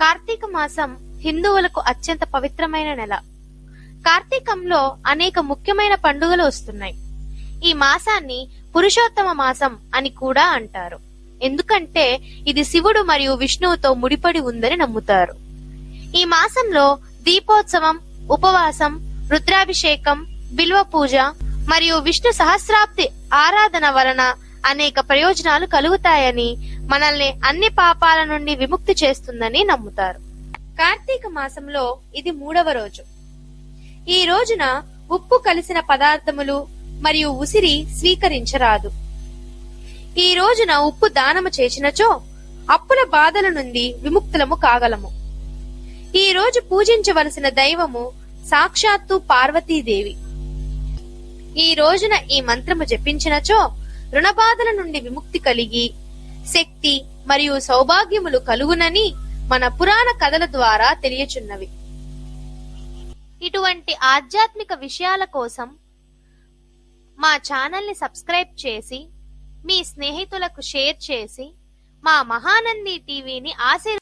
కార్తీక మాసం హిందువులకు అత్యంత పవిత్రమైన నెల. కార్తీకంలో అనేక ముఖ్యమైన పండుగలు వస్తున్నాయి. ఈ మాసాన్ని పురుషోత్తమ మాసం అని కూడా అంటారు. ఎందుకంటే ఇది శివుడు మరియు విష్ణువుతో ముడిపడి ఉందని నమ్ముతారు. ఈ మాసంలో దీపోత్సవం ఉపవాసం రుద్రాభిషేకం బిల్వ పూజ మరియు విష్ణు సహస్రాబ్ది ఆరాధన వలన అనేక ప్రయోజనాలు కలుగుతాయని మనల్ని అన్ని పాపాల నుండి విముక్తి చేస్తుందని నమ్ముతారు. కార్తీక మాసంలో ఇది మూడవ రోజు. ఈ రోజున ఉప్పు కలిసిన పదార్థములు మరియు ఉసిరి స్వీకరించరాదు. ఈ రోజున ఉప్పు దానము చేసినచో అప్పుల బాధల నుండి విముక్తులము కాగలము. ఈ రోజు పూజించవలసిన దైవము సాక్షాత్తు పార్వతీదేవి. ఈ రోజున ఈ మంత్రము జపించినచో రుణబాధల నుండి విముక్తి కలిగి శక్తి మరియు సౌభాగ్యములు కలుగునని మన పురాణ కథల ద్వారా తెలియచున్నవి. ఇటువంటి ఆధ్యాత్మిక విషయాల కోసం మా ఛానల్ని సబ్స్క్రైబ్ చేసి మీ స్నేహితులకు షేర్ చేసి మా మహానంది టీవీని ఆశీర్